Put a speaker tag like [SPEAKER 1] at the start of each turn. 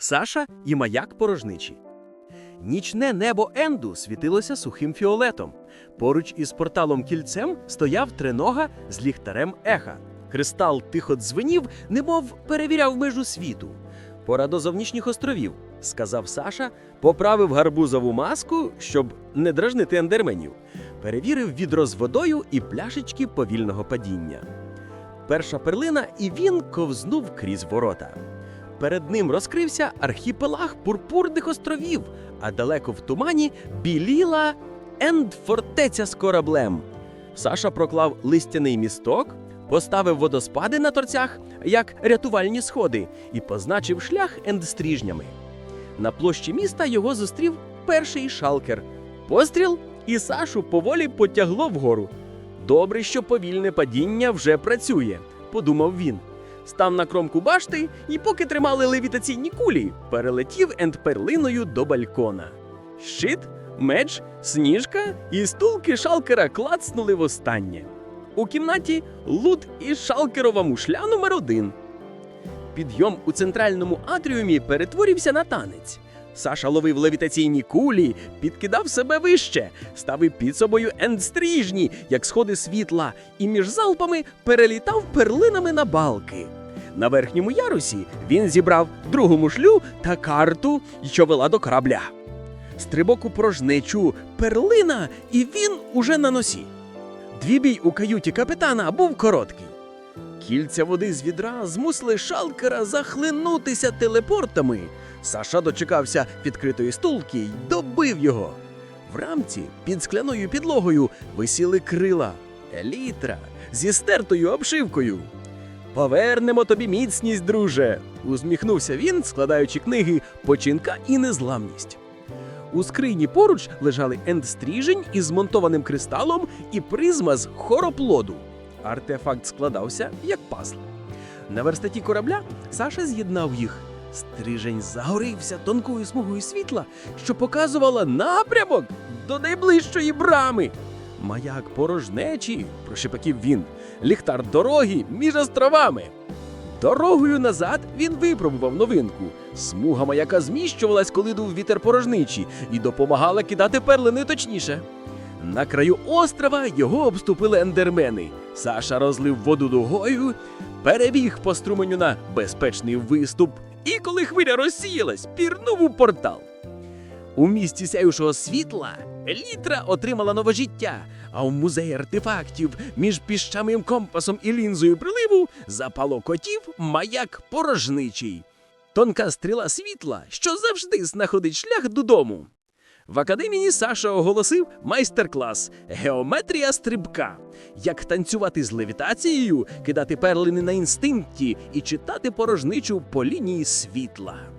[SPEAKER 1] Саша і маяк порожничі. Нічне небо Енду світилося сухим фіолетом. Поруч із порталом кільцем стояв тренога з ліхтарем еха. Кристал тихо дзвенів, немов перевіряв межу світу. Пора до зовнішніх островів, сказав Саша, поправив гарбузову маску, щоб не дражнити ендерменів. Перевірив відро з водою і пляшечки повільного падіння. Перша перлина, і він ковзнув крізь ворота. Перед ним розкрився архіпелаг пурпурних островів, а далеко в тумані біліла Енд-фортеця з кораблем. Саша проклав листяний місток, поставив водоспади на торцях, як рятувальні сходи, і позначив шлях ендстріжнями. На площі міста його зустрів перший шалкер. Постріл, і Сашу поволі потягло вгору. Добре, що повільне падіння вже працює, подумав він. Став на кромку башти і, поки тримали левітаційні кулі, перелетів ендперлиною до балькона. Щит, меч, сніжка і стулки шалкера клацнули востаннє. У кімнаті лут і шалкерова мушля номер один. Підйом у центральному атріумі перетворився на танець. Саша ловив левітаційні кулі, підкидав себе вище, ставив під собою ендстріжні, як сходи світла, і між залпами перелітав перлинами на балки. На верхньому ярусі він зібрав другу мушлю та карту, що вела до корабля. Стрибок у порожнечу, перлина, і він уже на носі. Двібій у каюті капітана був короткий. Кільця води з відра змусили шалкера захлинутися телепортами. Саша дочекався відкритої стулки й добив його. В рамці під скляною підлогою висіли крила, елітра зі стертою обшивкою. Повернемо тобі міцність, друже, усміхнувся він, складаючи книги Починка і незламність. У скрині поруч лежали ендстріжень із змонтованим кристалом і призма з хороплоду. Артефакт складався як пазл. На верстаті корабля Саша з'єднав їх. Стрижень загорівся тонкою смугою світла, що показувала напрямок до найближчої брами. Маяк порожнечі, прошепотів він, ліхтар дороги між островами. Дорогою назад він випробував новинку. Смуга маяка зміщувалась, коли дув вітер порожничі, і допомагала кидати перлини точніше. На краю острова його обступили ендермени. Саша розлив воду дугою, перебіг по струменю на безпечний виступ, і коли хвиля розсіялась, пірнув у портал. У місті сяючого світла літра отримала нове життя, а в музеї артефактів між піщамим компасом і лінзою приливу запало котів маяк порожничий. Тонка стріла світла, що завжди знаходить шлях додому. В академії Саша оголосив майстер-клас Геометрія стрибка. Як танцювати з левітацією, кидати перлини на інстинкті і читати порожничу по лінії світла.